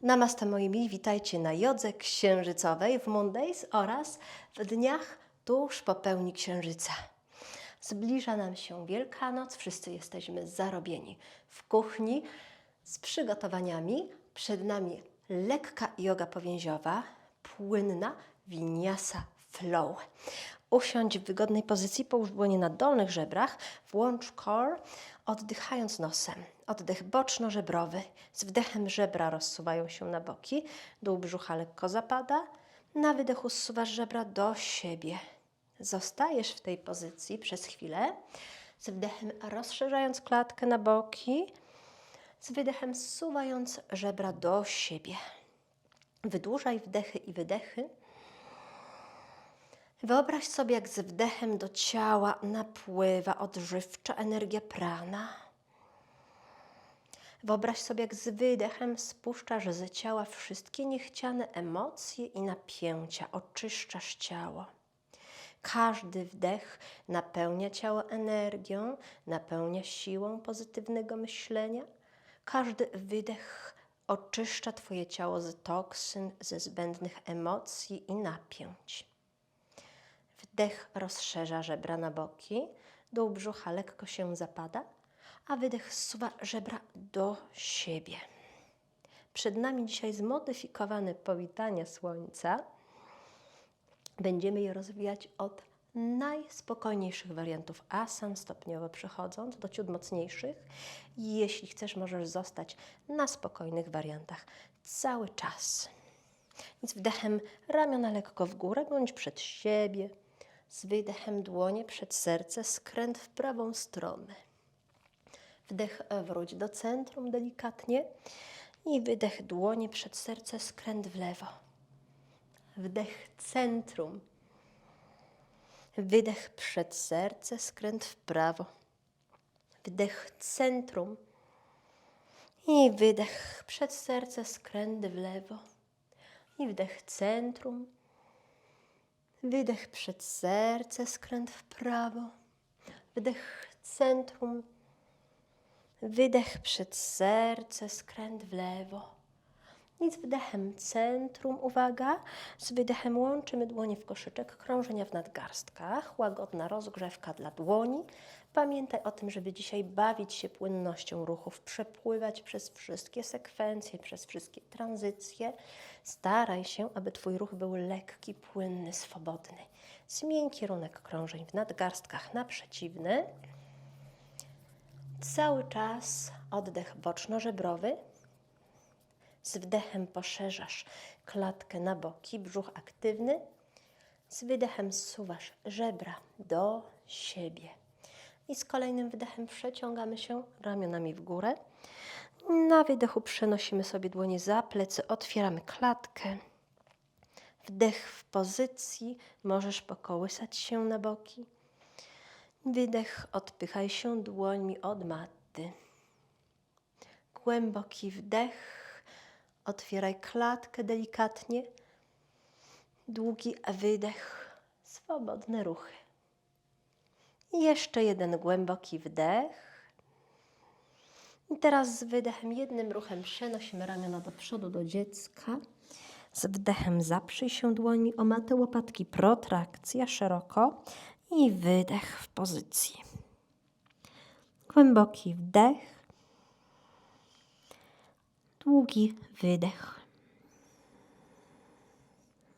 Namaste moi mili, witajcie na jodze księżycowej w Mondays oraz w dniach tuż po pełni księżyca. Zbliża nam się Wielkanoc, wszyscy jesteśmy zarobieni w kuchni z przygotowaniami. Przed nami lekka yoga powięziowa, płynna winiasa flow. Usiądź w wygodnej pozycji, połóż dłonie na dolnych żebrach, włącz core, oddychając nosem. Oddech boczno-żebrowy. Z wdechem żebra rozsuwają się na boki, dół brzucha lekko zapada. Na wydechu zsuwasz żebra do siebie. Zostajesz w tej pozycji przez chwilę, z wdechem rozszerzając klatkę na boki, z wydechem zsuwając żebra do siebie. Wydłużaj wdechy i wydechy. Wyobraź sobie, jak z wdechem do ciała napływa odżywcza energia prana. Wyobraź sobie, jak z wydechem spuszczasz z ciała wszystkie niechciane emocje i napięcia, oczyszczasz ciało. Każdy wdech napełnia ciało energią, napełnia siłą pozytywnego myślenia. Każdy wydech oczyszcza Twoje ciało z toksyn, ze zbędnych emocji i napięć. Wdech rozszerza żebra na boki, dół brzucha lekko się zapada, a wydech zsuwa żebra do siebie. Przed nami dzisiaj zmodyfikowane powitanie słońca. Będziemy je rozwijać od najspokojniejszych wariantów asan, stopniowo przechodząc do ciut mocniejszych. Jeśli chcesz, możesz zostać na spokojnych wariantach cały czas. Więc wdechem ramiona lekko w górę bądź przed siebie. Z wydechem dłonie przed serce, skręt w prawą stronę. Wdech wróć do centrum delikatnie i wydech dłonie przed serce, skręt w lewo. Wdech centrum. Wydech przed serce, skręt w prawo. Wdech centrum. I wydech przed serce, skręt w lewo. I wdech centrum. Wydech przed serce, skręt w prawo. Wdech centrum. Wydech przed serce, skręt w lewo. I z wdechem centrum, uwaga, z wydechem łączymy dłonie w koszyczek, krążenia w nadgarstkach, łagodna rozgrzewka dla dłoni. Pamiętaj o tym, żeby dzisiaj bawić się płynnością ruchów, przepływać przez wszystkie sekwencje, przez wszystkie tranzycje. Staraj się, aby Twój ruch był lekki, płynny, swobodny. Zmień kierunek krążeń w nadgarstkach na przeciwny. Cały czas oddech boczno-żebrowy. Z wdechem poszerzasz klatkę na boki, brzuch aktywny. Z wydechem zsuwasz żebra do siebie. I z kolejnym wdechem przeciągamy się ramionami w górę. Na wydechu przenosimy sobie dłonie za plecy, otwieramy klatkę. Wdech w pozycji, możesz pokołysać się na boki. Wydech, odpychaj się dłońmi od maty. Głęboki wdech, otwieraj klatkę delikatnie. Długi wydech, swobodne ruchy. Jeszcze jeden głęboki wdech. I teraz z wydechem, jednym ruchem przenosimy ramiona do przodu, do dziecka. Z wdechem zaprzyj się dłońmi o matę łopatki, protrakcja szeroko i wydech w pozycji. Głęboki wdech, długi wydech.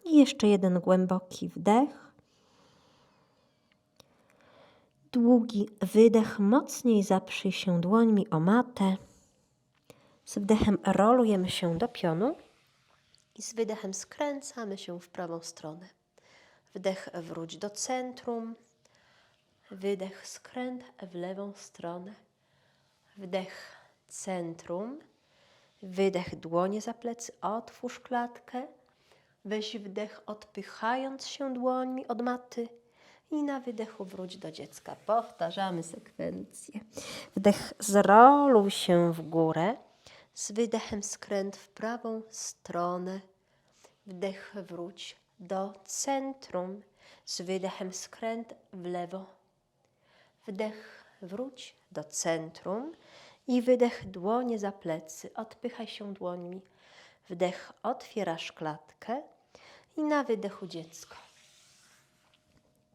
I jeszcze jeden głęboki wdech. Długi wydech, mocniej zaprzyj się dłońmi o matę. Z wdechem rolujemy się do pionu i z wydechem skręcamy się w prawą stronę. Wdech wróć do centrum. Wydech skręt w lewą stronę. Wdech centrum. Wydech dłonie za plecy, otwórz klatkę. Weź wdech odpychając się dłońmi od maty i na wydechu wróć do dziecka. Powtarzamy sekwencję. Wdech zroluj się w górę. Z wydechem skręt w prawą stronę. Wdech wróć do centrum. Z wydechem skręt w lewo. Wdech wróć do centrum i wydech dłonie za plecy. Odpychaj się dłońmi. Wdech, otwierasz klatkę i na wydechu dziecko.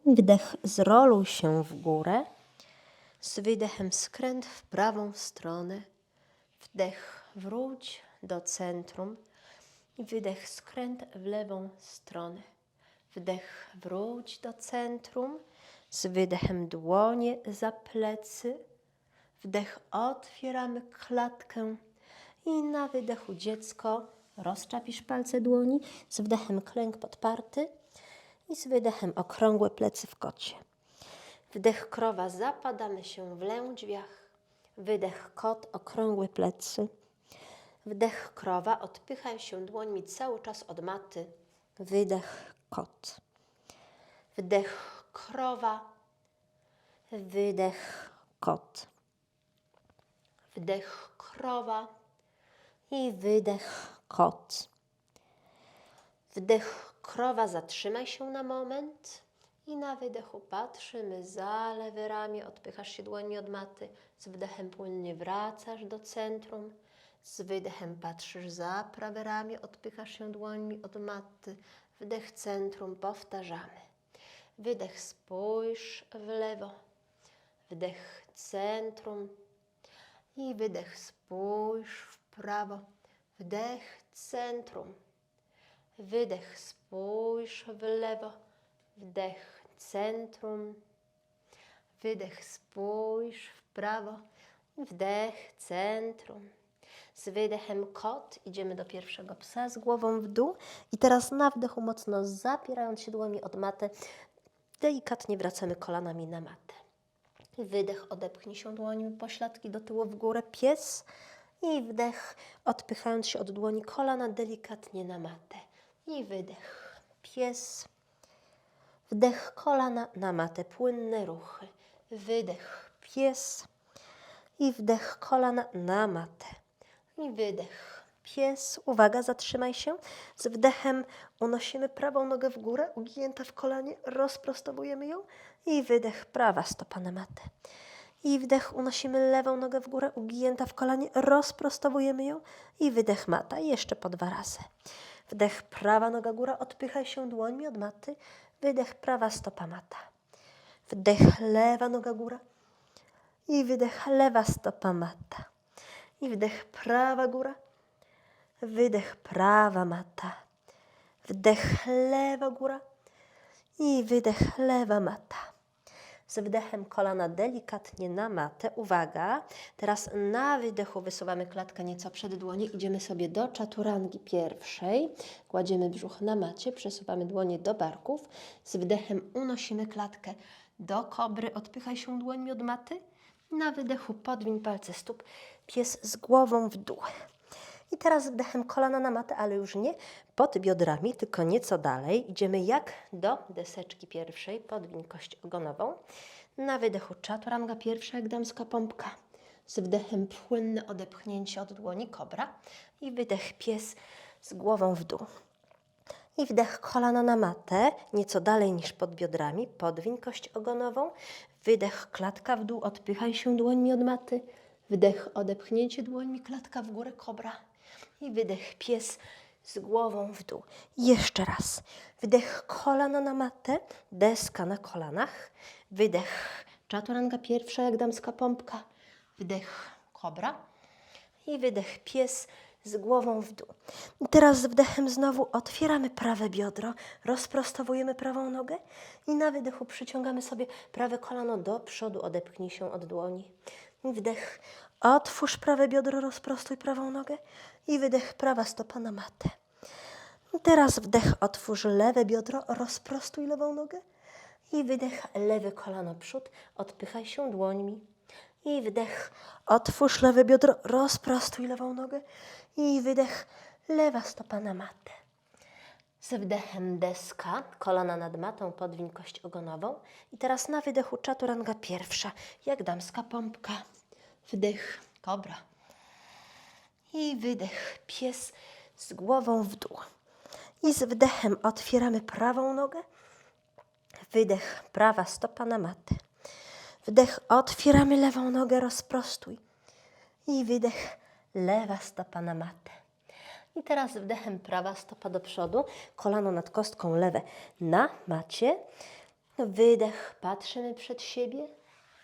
Wdech, zroluj się w górę. Z wydechem skręt w prawą stronę. Wdech, wróć do centrum. I wydech, skręt w lewą stronę. Wdech, wróć do centrum. Z wydechem dłonie za plecy. Wdech, otwieramy klatkę. I na wydechu dziecko rozczapisz palce dłoni. Z wdechem klęk podparty. I z wydechem okrągłe plecy w kocie. Wdech krowa, zapadamy się w lędźwiach. Wydech kot, okrągłe plecy. Wdech krowa, odpychaj się dłońmi cały czas od maty. Wydech kot. Wdech krowa. Wydech kot. Wdech krowa i wydech kot. Wdech krowa, zatrzymaj się na moment i na wydechu patrzymy za lewe ramię, odpychasz się dłońmi od maty, z wdechem płynnie wracasz do centrum, z wydechem patrzysz za prawe ramię, odpychasz się dłońmi od maty, wdech centrum, powtarzamy. Wydech spójrz w lewo, wdech centrum i wydech spójrz w prawo, wdech centrum. Wydech, spójrz w lewo. Wdech, centrum. Wydech, spójrz w prawo. Wdech, centrum. Z wydechem kot idziemy do pierwszego psa z głową w dół. I teraz na wdechu mocno zapierając się dłońmi od matę, delikatnie wracamy kolanami na matę. Wydech, odepchnij się dłońmi pośladki do tyłu w górę, pies. I wdech, odpychając się od dłoni kolana delikatnie na matę. I wydech, pies. Wdech kolana na matę, płynne ruchy. Wydech, pies. I wdech kolana na matę. I wydech, pies. Uwaga, zatrzymaj się. Z wdechem unosimy prawą nogę w górę, ugięta w kolanie, rozprostowujemy ją. I wydech, prawa stopa na matę. I wdech unosimy lewą nogę w górę, ugięta w kolanie, rozprostowujemy ją. I wydech mata, jeszcze po dwa razy. Wdech, prawa noga góra, odpychaj się dłońmi od maty. Wydech, prawa stopa mata. Wdech, lewa noga góra. I wydech, lewa stopa mata. I wdech, prawa góra. Wydech, prawa mata. Wdech, lewa góra. I wydech, lewa mata. Z wdechem kolana delikatnie na matę. Uwaga, teraz na wydechu wysuwamy klatkę nieco przed dłonie. Idziemy sobie do czaturangi pierwszej. Kładziemy brzuch na macie, przesuwamy dłonie do barków. Z wdechem unosimy klatkę do kobry. Odpychaj się dłońmi od maty. Na wydechu podwiń palce stóp. Pies z głową w dół. I teraz wdechem kolana na matę, ale już nie pod biodrami, tylko nieco dalej. Idziemy jak do deseczki pierwszej, podwiń kość ogonową. Na wydechu czaturanga pierwsza, jak damska pompka. Z wdechem płynne odepchnięcie od dłoni kobra. I wydech pies z głową w dół. I wdech kolana na matę, nieco dalej niż pod biodrami, podwiń kość ogonową. Wydech klatka w dół, odpychaj się dłońmi od maty. Wdech odepchnięcie dłońmi, klatka w górę, kobra. I wydech pies z głową w dół. Jeszcze raz. Wydech kolana na matę, deska na kolanach. Wydech czaturanga pierwsza, jak damska pompka. Wdech kobra. I wydech pies z głową w dół. I teraz z wdechem znowu otwieramy prawe biodro, rozprostowujemy prawą nogę i na wydechu przyciągamy sobie prawe kolano do przodu, odepchnij się od dłoni. Wdech, otwórz prawe biodro, rozprostuj prawą nogę i wydech, prawa stopa na matę. Teraz wdech, otwórz lewe biodro, rozprostuj lewą nogę i wydech, lewe kolano przód, odpychaj się dłońmi. I wdech, otwórz lewe biodro, rozprostuj lewą nogę i wydech, lewa stopa na matę. Z wdechem deska, kolana nad matą, podwiń kość ogonową. I teraz na wydechu czaturanga pierwsza, jak damska pompka. Wdech, kobra. I wydech, pies z głową w dół. I z wdechem otwieramy prawą nogę. Wydech, prawa stopa na matę. Wdech, otwieramy lewą nogę, rozprostuj. I wydech, lewa stopa na matę. I teraz wdechem prawa stopa do przodu, kolano nad kostką lewe na macie. Wydech, patrzymy przed siebie.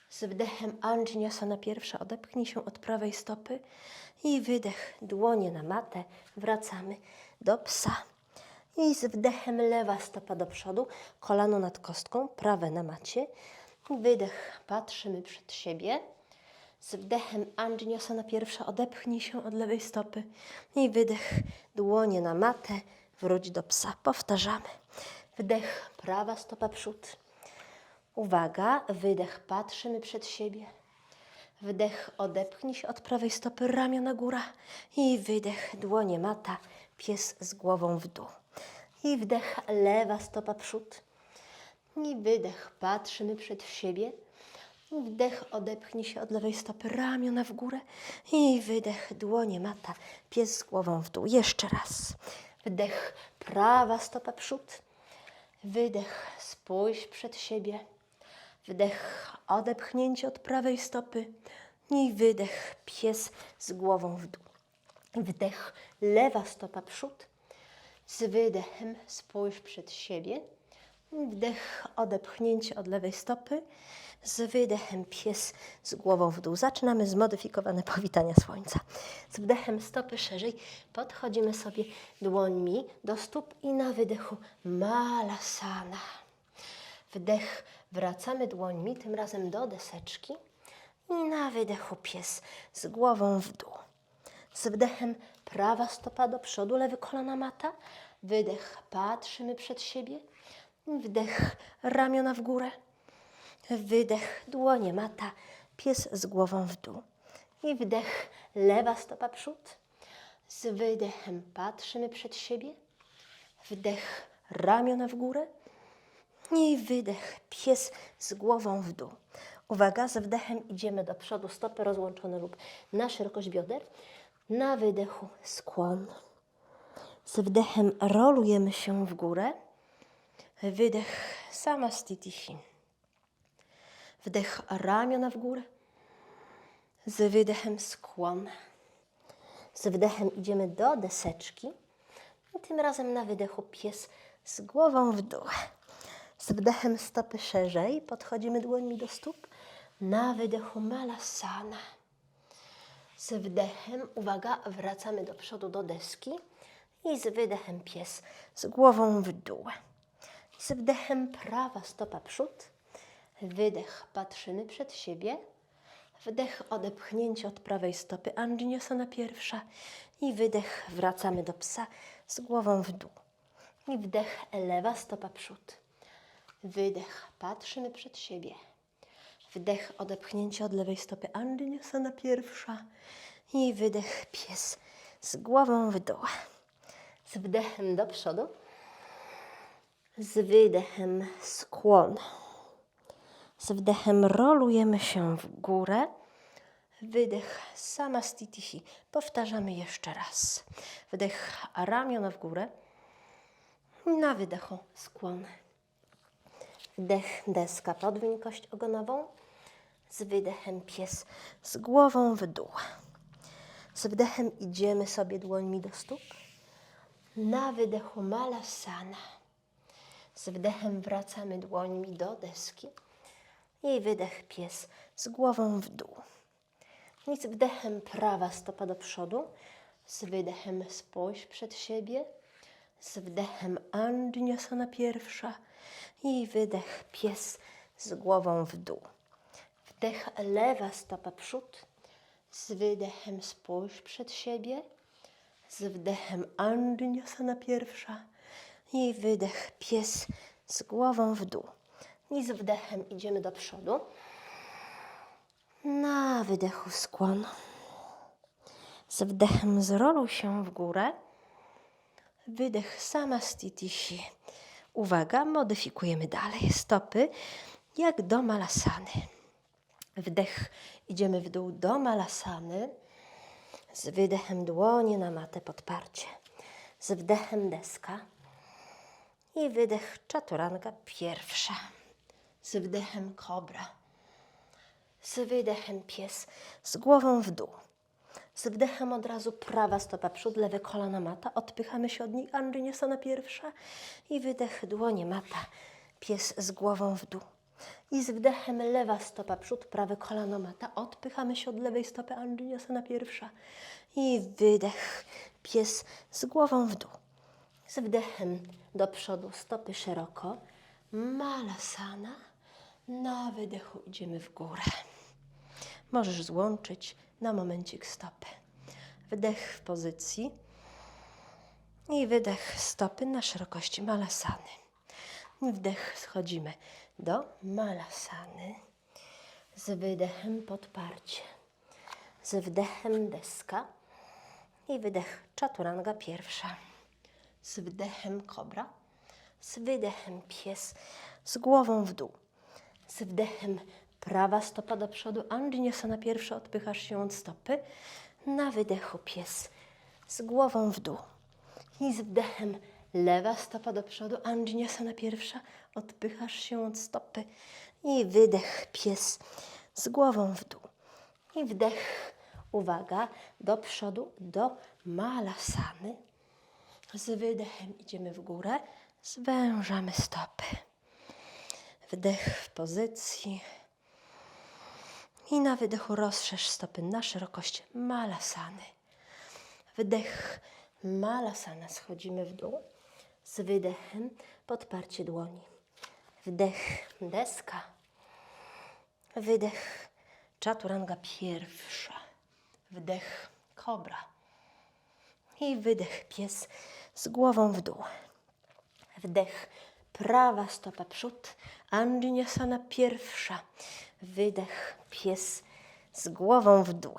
Z wdechem Anjanyasana pierwsza odepchnij się od prawej stopy. I wydech, dłonie na matę, wracamy do psa. I z wdechem lewa stopa do przodu, kolano nad kostką, prawe na macie. Wydech, patrzymy przed siebie. Z wdechem Anjanyasana pierwsza odepchnij się od lewej stopy. I wydech, dłonie na matę, wróć do psa. Powtarzamy. Wdech, prawa stopa przód. Uwaga, wydech, patrzymy przed siebie. Wdech, odepchnij się od prawej stopy, ramiona góra. I wydech, dłonie mata, pies z głową w dół. I wdech, lewa stopa przód. I wydech, patrzymy przed siebie. Wdech, odepchnij się od lewej stopy, ramiona w górę. I wydech, dłonie mata, pies z głową w dół. Jeszcze raz. Wdech, prawa stopa przód. Wydech, spójrz przed siebie. Wdech, odepchnięcie od prawej stopy. I wydech, pies z głową w dół. Wdech, lewa stopa przód. Z wydechem spójrz przed siebie. Wdech, odepchnięcie od lewej stopy. Z wydechem pies z głową w dół. Zaczynamy zmodyfikowane powitania słońca. Z wdechem stopy szerzej podchodzimy sobie dłońmi do stóp i na wydechu malasana. Wdech, wracamy dłońmi, tym razem do deseczki. I na wydechu pies z głową w dół. Z wdechem prawa stopa do przodu, lewy kolana mata. Wydech, patrzymy przed siebie. Wdech, ramiona w górę. Wydech, dłonie mata, pies z głową w dół. I wdech, lewa stopa przód. Z wydechem patrzymy przed siebie. Wdech, ramiona w górę. I wydech, pies z głową w dół. Uwaga, z wdechem idziemy do przodu, stopy rozłączone lub na szerokość bioder. Na wydechu skłon. Z wdechem rolujemy się w górę. Wydech, sama stitishi. Wdech ramiona w górę. Z wydechem skłon. Z wdechem idziemy do deseczki. Tym razem na wydechu pies z głową w dół. Z wdechem stopy szerzej, podchodzimy dłońmi do stóp. Na wydechu malasana. Z wdechem, uwaga, wracamy do przodu do deski. I z wydechem pies z głową w dół. Z wdechem prawa stopa przód. Wydech, patrzymy przed siebie. Wdech, odepchnięcie od prawej stopy, Anjanyasana pierwsza. I wydech, wracamy do psa z głową w dół. I wdech, lewa stopa przód. Wydech, patrzymy przed siebie. Wdech, odepchnięcie od lewej stopy, Anjanyasana pierwsza. I wydech, pies z głową w dół. Z wdechem do przodu. Z wydechem skłon. Z wdechem rolujemy się w górę. Wydech sama stitishi. Powtarzamy jeszcze raz. Wdech ramiona w górę. Na wydechu skłon. Wdech deska, podwiń kość ogonową. Z wydechem pies z głową w dół. Z wdechem idziemy sobie dłońmi do stóp. Na wydechu malasana. Z wdechem wracamy dłońmi do deski. I wydech pies z głową w dół. I z wdechem prawa stopa do przodu. Z wydechem spójrz przed siebie. Z wdechem Anjanyasana pierwsza. I wydech pies z głową w dół. Wdech lewa stopa przód. Z wydechem spójrz przed siebie. Z wdechem Anjanyasana pierwsza. I wydech pies z głową w dół. I z wdechem idziemy do przodu. Na wydechu skłon. Z wdechem zroluj się w górę. Wydech sama stitishi. Uwaga, modyfikujemy dalej stopy jak do malasany. Wdech idziemy w dół do malasany. Z wydechem dłonie na matę podparcie. Z wdechem deska. I wydech czaturanka pierwsza. Z wdechem kobra. Z wydechem pies z głową w dół. Z wdechem od razu prawa stopa przód, lewe kolano mata. Odpychamy się od niej. Andrzejniasana pierwsza. I wydech, dłonie mata. Pies z głową w dół. I z wdechem lewa stopa przód, prawe kolano mata. Odpychamy się od lewej stopy. Andrzejniasana pierwsza. I wydech. Pies z głową w dół. Z wdechem do przodu, stopy szeroko. Malasana. Na wydechu idziemy w górę. Możesz złączyć na momencik stopy. Wdech w pozycji i wydech stopy na szerokości malasany. Wdech schodzimy do malasany. Z wydechem podparcie. Z wdechem deska i wydech czaturanga pierwsza. Z wdechem kobra. Z wydechem pies z głową w dół. Z wdechem prawa stopa do przodu. Andrzejniasana pierwsza, odpychasz się od stopy. Na wydechu pies z głową w dół. I z wdechem lewa stopa do przodu. Andrzejniasana pierwsza, odpychasz się od stopy. I wydech pies z głową w dół. I wdech, uwaga, do przodu, do malasany. Z wydechem idziemy w górę, zwężamy stopy. Wdech w pozycji. I na wydechu rozszerz stopy na szerokość malasany. Wdech malasana, schodzimy w dół. Z wydechem podparcie dłoni. Wdech deska. Wydech czaturanga pierwsza. Wdech kobra. I wydech pies z głową w dół. Wdech, prawa stopa przód, Andrzejniasana pierwsza. Wydech, pies z głową w dół.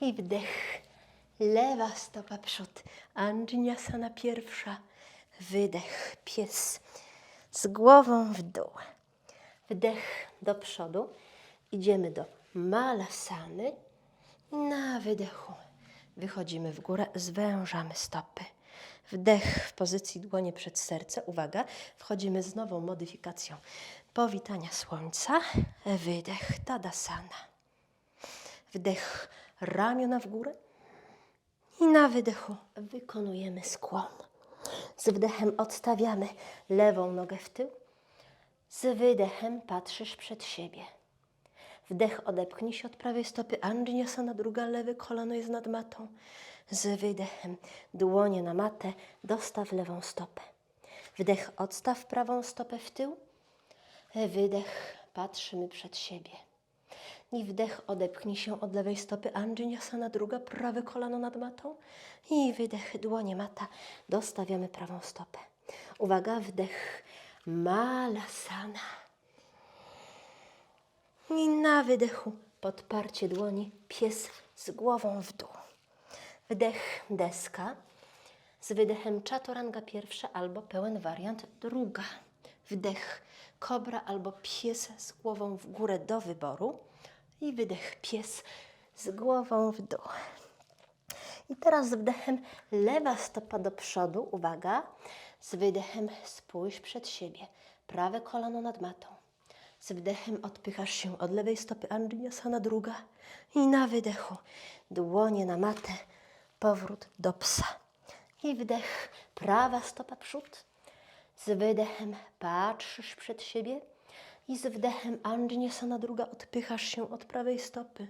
I wdech, lewa stopa przód, Andrzejniasana pierwsza. Wydech, pies z głową w dół. Wdech do przodu, idziemy do malasany. Na wydechu wychodzimy w górę, zwężamy stopy. Wdech w pozycji dłonie przed serce. Uwaga, wchodzimy z nową modyfikacją powitania słońca. Wydech Tadasana. Wdech ramiona w górę. I na wydechu wykonujemy skłon. Z wdechem odstawiamy lewą nogę w tył. Z wydechem patrzysz przed siebie. Wdech odepchnij się od prawej stopy. Andrzejniasana, druga, lewe kolano jest nad matą. Z wydechem dłonie na matę, dostaw lewą stopę. Wdech, odstaw prawą stopę w tył. Wydech, patrzymy przed siebie. I wdech, odepchnij się od lewej stopy. Andrzejniasana, druga, prawe kolano nad matą. I wydech, dłonie mata, dostawiamy prawą stopę. Uwaga, wdech, malasana. I na wydechu podparcie dłoni, pies z głową w dół. Wdech deska, z wydechem czatoranga pierwsza albo pełen wariant druga. Wdech kobra albo pies z głową w górę do wyboru. I wydech pies z głową w dół. I teraz z wdechem lewa stopa do przodu, uwaga. Z wydechem spójrz przed siebie, prawe kolano nad matą. Z wdechem odpychasz się od lewej stopy Andrzejasana druga i na wydechu dłonie na matę, powrót do psa. I wdech, prawa stopa przód. Z wydechem patrzysz przed siebie i z wdechem Andrzejasana druga odpychasz się od prawej stopy.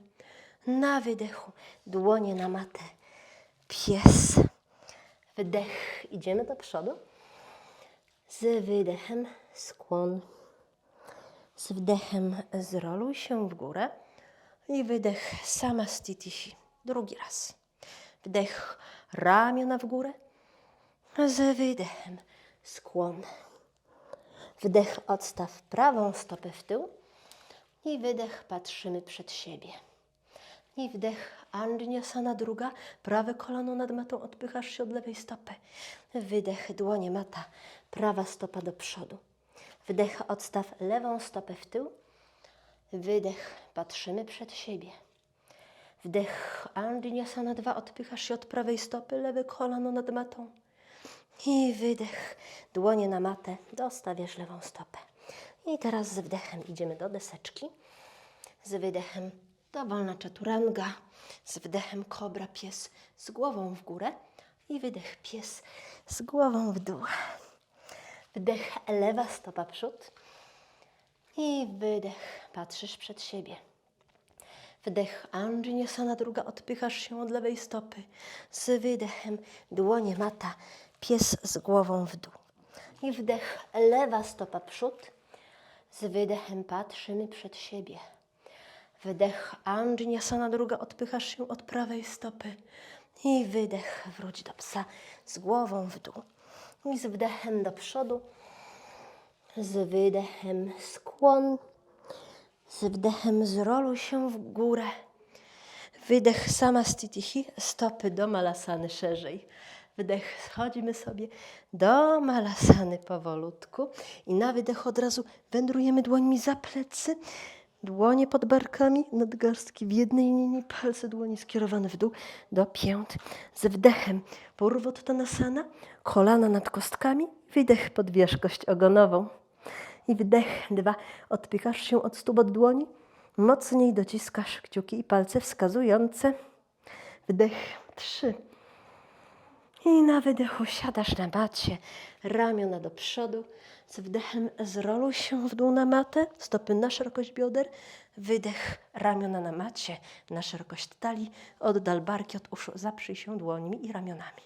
Na wydechu dłonie na matę, pies. Wdech, idziemy do przodu. Z wydechem skłon. Z wdechem zroluj się w górę i wydech samastitishi. Drugi raz. Wdech ramiona w górę. Z wydechem skłon. Wdech odstaw prawą stopę w tył i wydech patrzymy przed siebie. I wdech Andrzejasana druga, prawe kolano nad matą, odpychasz się od lewej stopy. Wydech, dłonie mata, prawa stopa do przodu. Wdech, odstaw lewą stopę w tył. Wydech, patrzymy przed siebie. Wdech, Andrzejasana dwa, odpychasz się od prawej stopy, lewe kolano nad matą. I wydech, dłonie na matę, dostawiasz lewą stopę. I teraz z wdechem idziemy do deseczki. Z wydechem Dowolna czaturanga. Z wdechem kobra, pies z głową w górę. I wydech pies z głową w dół. Wdech lewa stopa przód. I wydech, patrzysz przed siebie. Wdech Anjaniasana, druga odpychasz się od lewej stopy. Z wydechem dłonie mata, pies z głową w dół. I wdech lewa stopa przód. Z wydechem patrzymy przed siebie. Wdech Anjaniasana, druga odpychasz się od prawej stopy. I wydech, wróć do psa z głową w dół. I z wdechem do przodu. Z wydechem skłon. Z wdechem zroluj się w górę. Wydech sama stitihi, stopy do malasany szerzej. Wdech, schodzimy sobie do malasany powolutku i na wydech od razu wędrujemy dłońmi za plecy, dłonie pod barkami, nadgarstki w jednej linii, palce dłoni skierowane w dół do pięt. Z wdechem purwottanasana, kolana nad kostkami, wydech podwierzchność ogonową. I wdech dwa, odpychasz się od stóp od dłoni, mocniej dociskasz kciuki i palce wskazujące. Wdech trzy. I na wydechu siadasz na macie, ramiona do przodu. Z wdechem zroluj się w dół na matę, stopy na szerokość bioder. Wydech, ramiona na macie, na szerokość talii. Oddal barki od uszu, zaprzyj się dłońmi i ramionami.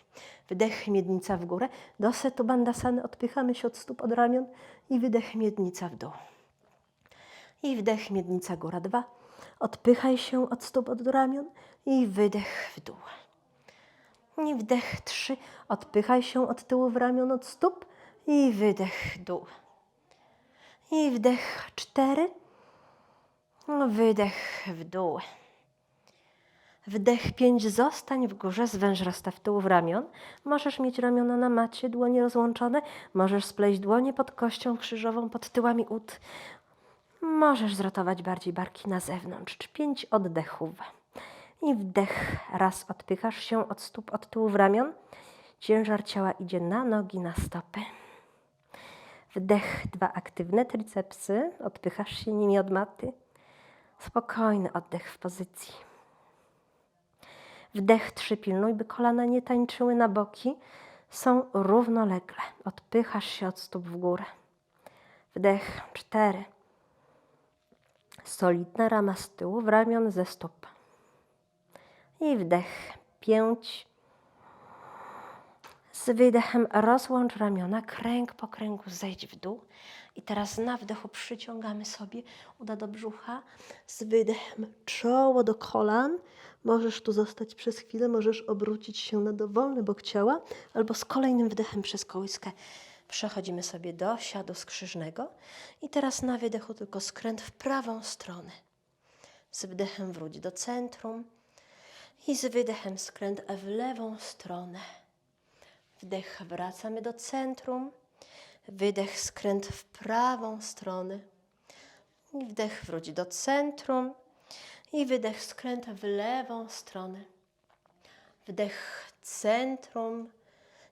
Wdech, miednica w górę. Do setu bandasany odpychamy się od stóp, od ramion. I wydech, miednica w dół. I wdech, miednica góra dwa. Odpychaj się od stóp, od ramion. I wydech w dół. I wdech trzy. Odpychaj się od tyłu w ramion, od stóp. I wydech dół. I wdech cztery. Wydech w dół. Wdech pięć. Zostań w górze, zwęż rozstaw tyłu w ramion. Możesz mieć ramiona na macie, dłonie rozłączone. Możesz spleść dłonie pod kością krzyżową, pod tyłami ud. Możesz zrotować bardziej barki na zewnątrz. Pięć oddechów. I wdech. Raz odpychasz się od stóp, od tyłu w ramion. Ciężar ciała idzie na nogi, na stopy. Wdech. Dwa aktywne tricepsy. Odpychasz się nimi od maty. Spokojny oddech w pozycji. Wdech. Trzy. Pilnuj, by kolana nie tańczyły na boki. Są równolegle. Odpychasz się od stóp w górę. Wdech. Cztery. Solidna rama z tyłu, w ramion ze stóp. I wdech. Pięć. Z wydechem rozłącz ramiona, kręg po kręgu zejdź w dół. I teraz na wdechu przyciągamy sobie uda do brzucha. Z wydechem czoło do kolan. Możesz tu zostać przez chwilę, możesz obrócić się na dowolny bok ciała, albo z kolejnym wdechem przez kołyskę przechodzimy sobie do siadu skrzyżnego. I teraz na wydechu tylko skręt w prawą stronę. Z wdechem wróć do centrum i z wydechem skręt w lewą stronę. Wdech wracamy do centrum. Wydech skręt w prawą stronę. I wdech wróć do centrum. I wydech skręt w lewą stronę. Wdech centrum.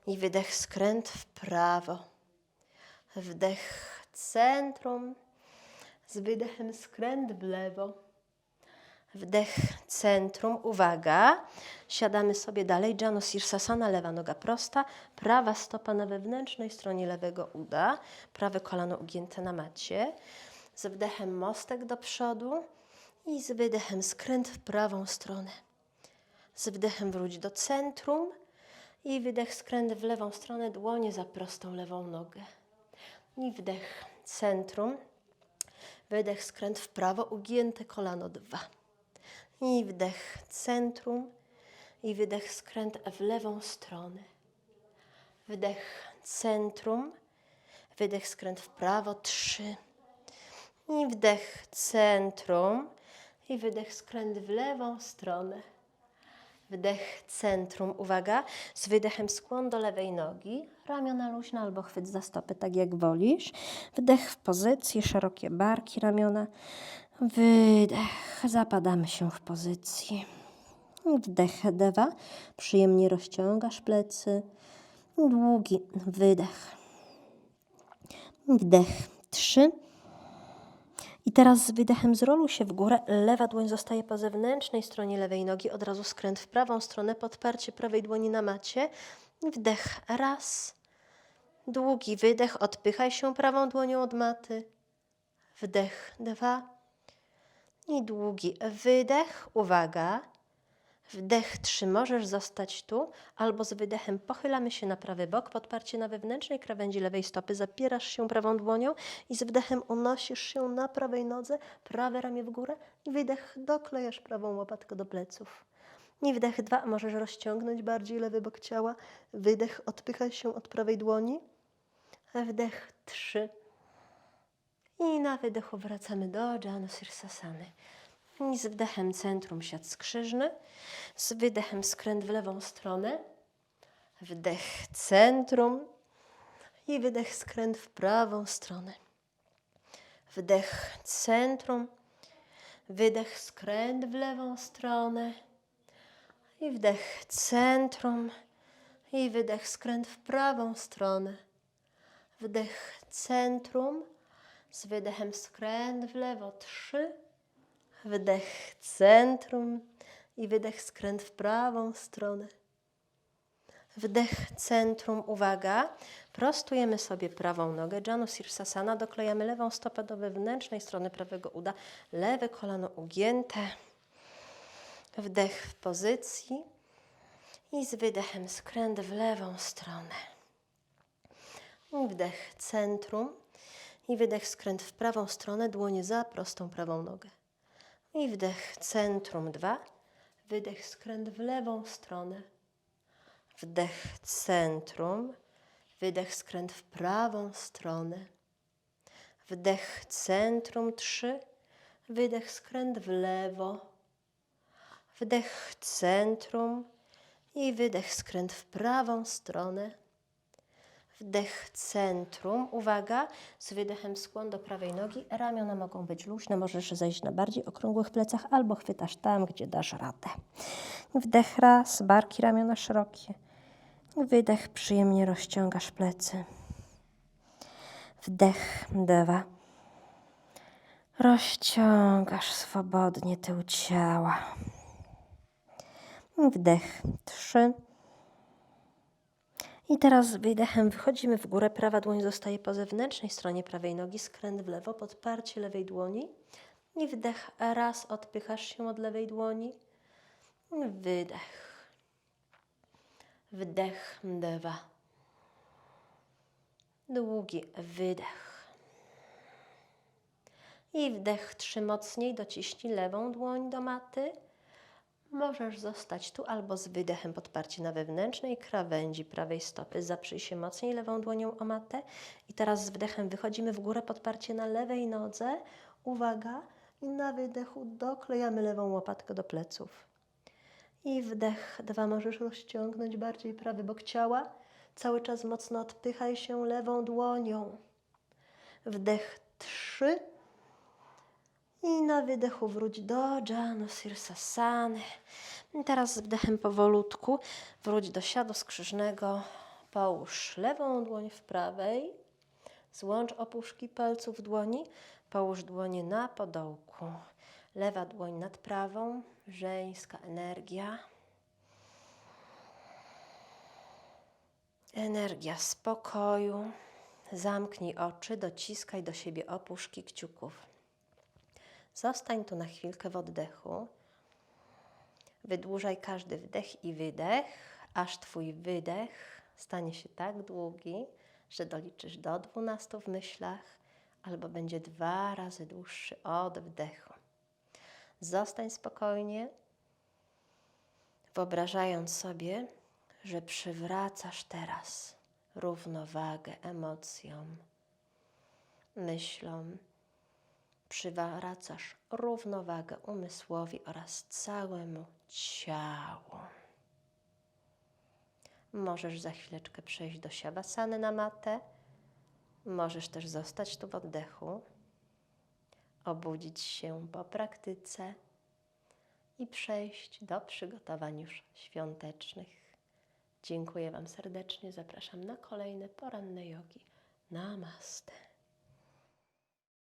I wydech skręt w prawo. Wdech centrum. Z wydechem skręt w lewo. Wdech centrum. Uwaga. Siadamy sobie dalej. Jano Sirsasana, lewa noga prosta. Prawa stopa na wewnętrznej stronie lewego uda. Prawe kolano ugięte na macie. Z wdechem mostek do przodu. I z wydechem skręt w prawą stronę. Z wdechem wróć do centrum. I wydech skręt w lewą stronę, dłonie za prostą lewą nogę. I wdech centrum. Wydech skręt w prawo, ugięte kolano dwa. I wdech centrum. I wydech skręt w lewą stronę. Wdech centrum. Wydech skręt w prawo trzy. I wdech centrum. I wydech skręt w lewą stronę. Wdech centrum, uwaga, z wydechem skłon do lewej nogi, ramiona luźne albo chwyt za stopy, tak jak wolisz. Wdech w pozycji, szerokie barki ramiona. Wydech, zapadamy się w pozycji. Wdech dwa, przyjemnie rozciągasz plecy. Długi wydech. Wdech trzy. I teraz z wydechem zroluj się w górę. Lewa dłoń zostaje po zewnętrznej stronie lewej nogi. Od razu skręt w prawą stronę, podparcie prawej dłoni na macie. Wdech raz. Długi wydech, odpychaj się prawą dłonią od maty. Wdech dwa. I długi wydech. Uwaga. Wdech trzy. Możesz zostać tu, albo z wydechem pochylamy się na prawy bok, podparcie na wewnętrznej krawędzi lewej stopy, zapierasz się prawą dłonią i z wdechem unosisz się na prawej nodze, prawe ramię w górę i wydech doklejasz prawą łopatkę do pleców. I wdech dwa. Możesz rozciągnąć bardziej lewy bok ciała. Wydech, odpychaj się od prawej dłoni. Wdech trzy. I na wydechu wracamy do Janu Sirsasany. I z wdechem centrum siat skrzyżny, z wydechem skręt w lewą stronę, wdech centrum i wydech skręt w prawą stronę. Wdech centrum, wydech skręt w lewą stronę i wdech centrum i wydech skręt w prawą stronę. Wdech centrum, z wydechem skręt w lewo trzy, wdech centrum i wydech skręt w prawą stronę. Wdech centrum, uwaga, prostujemy sobie prawą nogę, Janu Sirsasana, doklejamy lewą stopę do wewnętrznej strony prawego uda, lewe kolano ugięte, wdech w pozycji i z wydechem skręt w lewą stronę. Wdech centrum i wydech skręt w prawą stronę, dłonie za prostą prawą nogę. I wdech centrum dwa, wydech skręt w lewą stronę. Wdech centrum, wydech skręt w prawą stronę. Wdech centrum trzy, wydech skręt w lewo. Wdech centrum i wydech skręt w prawą stronę. Wdech centrum. Uwaga, z wydechem skłon do prawej nogi. Ramiona mogą być luźne, możesz zejść na bardziej okrągłych plecach albo chwytasz tam, gdzie dasz radę. Wdech raz, barki, ramiona szerokie. Wydech, przyjemnie rozciągasz plecy. Wdech dwa. Rozciągasz swobodnie tył ciała. Wdech trzy. I teraz wydechem wychodzimy w górę. Prawa dłoń zostaje po zewnętrznej stronie prawej nogi. Skręt w lewo, podparcie lewej dłoni. I wdech raz, odpychasz się od lewej dłoni. Wydech. Wdech dwa. Długi wydech. I wdech trzy mocniej, dociśnij lewą dłoń do maty. Możesz zostać tu albo z wydechem podparcie na wewnętrznej krawędzi prawej stopy. Zaprzyj się mocniej lewą dłonią o matę. I teraz z wdechem wychodzimy w górę, podparcie na lewej nodze. Uwaga. I na wydechu doklejamy lewą łopatkę do pleców. I wdech dwa możesz rozciągnąć bardziej prawy bok ciała. Cały czas mocno odpychaj się lewą dłonią. Wdech trzy. I na wydechu wróć do Janu Sirsasany. Teraz z wdechem powolutku wróć do siadu skrzyżnego. Połóż lewą dłoń w prawej. Złącz opuszki palców dłoni. Połóż dłonie na podołku. Lewa dłoń nad prawą. Żeńska energia. Energia spokoju. Zamknij oczy, dociskaj do siebie opuszki kciuków. Zostań tu na chwilkę w oddechu. Wydłużaj każdy wdech i wydech, aż Twój wydech stanie się tak długi, że doliczysz do 12 w myślach, albo będzie dwa razy dłuższy od wdechu. Zostań spokojnie, wyobrażając sobie, że przywracasz teraz równowagę emocjom, myślom, przywracasz równowagę umysłowi oraz całemu ciału. Możesz za chwileczkę przejść do siabasany na matę. Możesz też zostać tu w oddechu, obudzić się po praktyce i przejść do przygotowań już świątecznych. Dziękuję Wam serdecznie. Zapraszam na kolejne poranne jogi. Namaste.